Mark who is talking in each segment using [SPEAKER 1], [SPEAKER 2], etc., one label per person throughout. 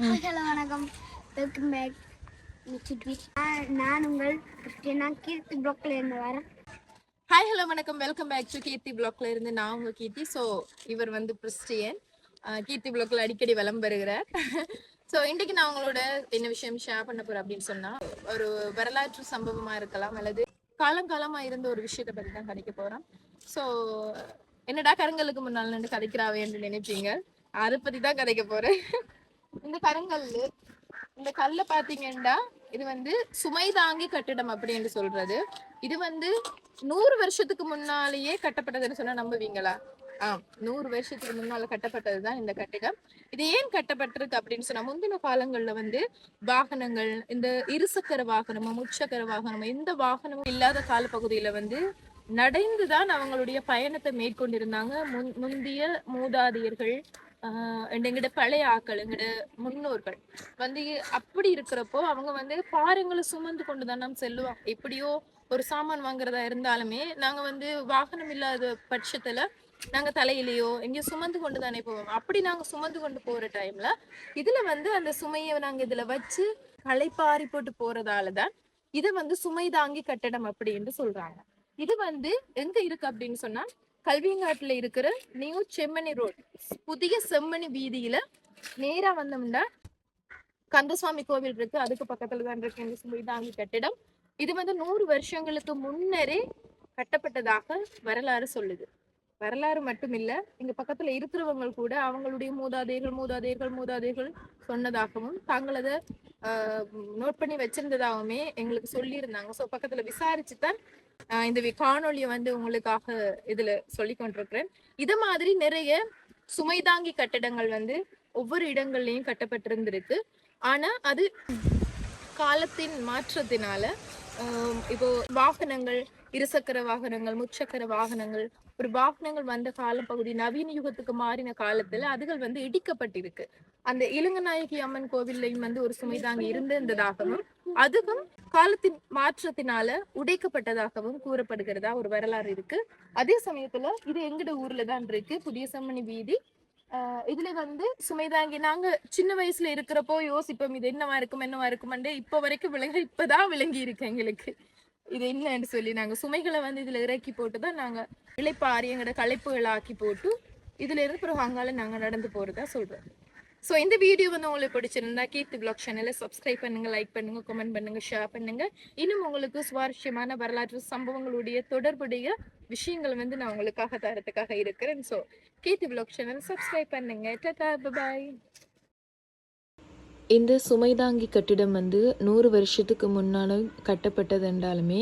[SPEAKER 1] Hello வணக்கம். Welcome back நான் உங்கள் கிறிஸ்டியனா கீர்த்தி பிளாக்ல இருந்து வரேன்.
[SPEAKER 2] ஹாய் ஹலோ வணக்கம். வெல்கம் பேக் டு கீர்த்தி பிளாக்ல இருந்து நான் உங்க கீர்த்தி. ஸோ இவர் வந்து கிறிஸ்டியன் கீர்த்தி பிளாக்ல அடிக்கடி வலம் பெறுகிறார் ஸோ இன்றைக்கு நான் உங்களோட என்ன விஷயம் ஷேர் பண்ண போறேன் அப்படின்னு சொன்னா ஒரு வரலாற்று சம்பவமா இருக்கலாம் அல்லது காலம் காலமா இருந்த ஒரு விஷயத்தை பத்தி தான் கதைக்க போறோம். ஸோ என்னடா கருங்கலுக்கு முன்னால் நின்று கதைக்கிறாவே என்று நினைப்பீங்க? அதை பத்தி தான் கதைக்க போறேன். இந்த கருங்கல் இந்த கல்ல பாத்தீங்கன்னா இது வந்து சுமை தாங்கி கட்டிடம் அப்படின்னு சொல்றது. இது வந்து நூறு வருஷத்துக்கு முன்னாலேயே கட்டப்பட்டதுன்னு சொன்னா நம்புவீங்களா? ஆ நூறு வருஷத்துக்கு முன்னால கட்டப்பட்டதுதான் இந்த கட்டிடம். இது ஏன் கட்டப்பட்டிருக்கு அப்படின்னு சொன்னா முந்தின காலங்கள்ல வந்து வாகனங்கள் இந்த இருசக்கர வாகனமும் முச்சக்கர வாகனமும் எந்த வாகனமும் இல்லாத காலப்பகுதியில வந்து நடைந்துதான் அவங்களுடைய பயணத்தை மேற்கொண்டிருந்தாங்க. முன் முந்திய மூதாதையர்கள் எங்கட பழைய ஆக்கள் எங்கட முன்னோர்கள் வந்து அப்படி இருக்கிறப்போ அவங்க வந்து பாருங்களை சுமந்து கொண்டு தான் நாம் செல்லுவோம். எப்படியோ ஒரு சாமான் வாங்குறதா இருந்தாலுமே நாங்க வந்து வாகனம் இல்லாத பட்சத்துல நாங்க தலையிலையோ எங்கேயோ சுமந்து கொண்டு தானே போவோம். அப்படி நாங்க சுமந்து கொண்டு போற டைம்ல இதுல வந்து அந்த சுமையை நாங்க இதுல வச்சு களைப்பாரி போட்டு போறதாலதான் தான் வந்து சுமை தாங்கி கட்டடம் அப்படின்னு சொல்றாங்க. இது வந்து எங்க இருக்கு அப்படின்னு சொன்னா கல்வியங்காட்டுல இருக்கிற நியூ செம்மணி ரோட் புதிய செம்மணி வீதியில நேரா வந்தோம்னா கந்தசுவாமி கோவில் இருக்கு. அதுக்கு பக்கத்துல தான் இருக்கு இந்த சுமைதாங்கி கட்டிடம். இது வந்து நூறு வருஷங்களுக்கு முன்னரே கட்டப்பட்டதாக வரலாறு சொல்லுது. வரலாறு மட்டும் இல்ல இங்க பக்கத்துல இருக்கிறவங்க கூட அவங்களுடைய மூதாதையர்கள் மூதாதையர்கள் மூதாதையர்கள் சொன்னதாகவும் தாங்கள் அதை நோட் பண்ணி வச்சிருந்ததாகவுமே எங்களுக்கு சொல்லியிருந்தாங்க. ஸோ பக்கத்துல விசாரிச்சு தான் இந்த காணொலியை காணொளியை வந்து உங்களுக்காக இதுல சொல்லி கொண்டிருக்கிறேன். இது மாதிரி நிறைய சுமைதாங்கி கட்டடங்கள் வந்து ஒவ்வொரு இடங்கள்லயும் கட்டப்பட்டிருந்திருக்கு. ஆனா அது காலத்தின் மாற்றத்தினால இப்போ வாகனங்கள் இருசக்கர வாகனங்கள் முச்சக்கர வாகனங்கள் ஒரு வாகனங்கள் வந்த காலப்பகுதி நவீன யுகத்துக்கு மாறின காலத்துல அதுகள் வந்து இடிக்கப்பட்டிருக்கு. அந்த இளங்கநாயகி அம்மன் கோவில்லையும் வந்து ஒரு சுமைதாங்கி இருந்திருந்ததாகவும் அதுவும் காலத்தின் மாற்றத்தினால உடைக்கப்பட்டதாகவும் கூறப்படுகிறதா ஒரு வரலாறு இருக்கு. அதே சமயத்துல இது எங்கட ஊர்ல தான் இருக்கு புதிய சம்மணி வீதி. ஆஹ் இதுல வந்து சுமைதாங்கி நாங்க சின்ன வயசுல இருக்கிறப்போ யோசிப்போம் இது என்னவா இருக்கும் என்னவா இருக்குமெண்டு இப்ப வரைக்கும் விளங்க இப்பதான் விளங்கி இருக்கு எங்களுக்கு. இது என்னன்னு சொல்லி நாங்க சுமைகளை வந்து இதுல இறக்கி போட்டு தான் நாங்க இழைப்பாரி எங்களோட களைப்புகளை ஆக்கி போட்டு இதுல இருந்து பிறகு அங்கால நாங்க நடந்து போறதா சொல்றோம். ஸோ இந்த வீடியோ வந்து உங்களுக்கு பிடிச்சிருந்தா கீர்த்தி பிளாக் சேனலை சப்ஸ்கிரைப் பண்ணுங்க லைக் பண்ணுங்க கமெண்ட் பண்ணுங்க ஷேர் பண்ணுங்க. இன்னும் உங்களுக்கு சுவாரஸ்யமான வரலாற்று சம்பவங்களுடைய தொடர்புடைய விஷயங்கள் வந்து நான் உங்களுக்காக தரத்துக்காக இருக்கிறேன். So Keerthi blog channel subscribe பண்ணுங்க. டாடா பாய்
[SPEAKER 3] இந்த சுமைதாங்கி கட்டிடம் வந்து நூறு வருஷத்துக்கு முன்னாலும் கட்டப்பட்டது என்றாலுமே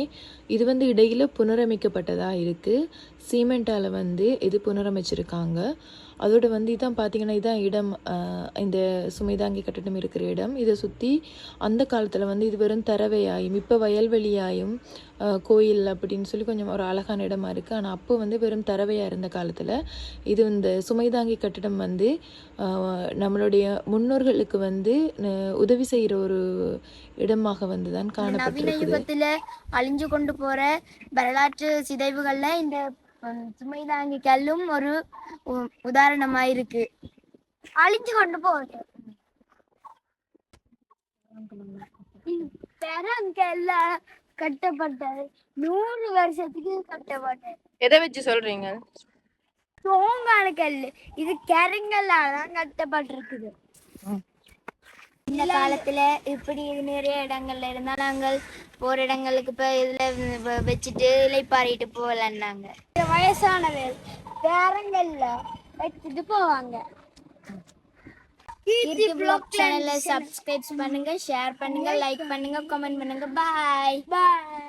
[SPEAKER 3] இது வந்து இடையில புனரமைக்கப்பட்டதாக இருக்குது சிமெண்ட்டால் வந்து இது புனரமைச்சிருக்காங்க. அதோட வந்து இதான் பார்த்தீங்கன்னா இதான் இடம் இந்த சுமைதாங்கி கட்டிடம் இருக்கிற இடம். இதை சுற்றி அந்த காலத்தில் வந்து இது வெறும் தரவையாயும் இப்போ வயல்வெளியாயும் கோயில் அப்படின்னு சொல்லி கொஞ்சம் ஒரு அழகான இடமா இருக்குது ஆனால் அப்போ வந்து வெறும் தரவையாக இருந்த காலத்தில் இது இந்த சுமைதாங்கி கட்டிடம் வந்து நம்மளுடைய முன்னோர்களுக்கு வந்து உதவி செய்கிற ஒரு இடமாக வந்து தான் காணப்பட்டிருக்குது.
[SPEAKER 1] அழிஞ்சு கொண்டு போற வரலாற்று சிதைவுகள்ல இந்த உம், சுமைதாங்கி கல்லும் ஒரு உ- உதாரணமா இருக்கு அழிஞ்சு கொண்டு போகுது பெருங்கல்ல கட்டப்பட்டது. நூறு வருஷத்துக்கு கட்டப்பட்டது.
[SPEAKER 2] எதை வச்சு சொல்றீங்க?
[SPEAKER 1] சோங்கான கல் இது கருங்கல்லால தான் கட்டப்பட்டிருக்குது. இந்த காலத்துல இப்படி நிறைய இடங்கள்ல இருந்தா நாங்கள் போற இடங்களுக்கு இப்ப இதுல வச்சுட்டு இலைப்பாரிட்டு போகலன்னாங்க. வயசானவர் பேரங்கல்ல வச்சுட்டு போவாங்க. கீர்த்தி ப்ளாக் சேனலை சப்ஸ்கிரைப் பண்ணுங்க ஷேர் பண்ணுங்க லைக் பண்ணுங்க கமெண்ட் பண்ணுங்க. Bye bye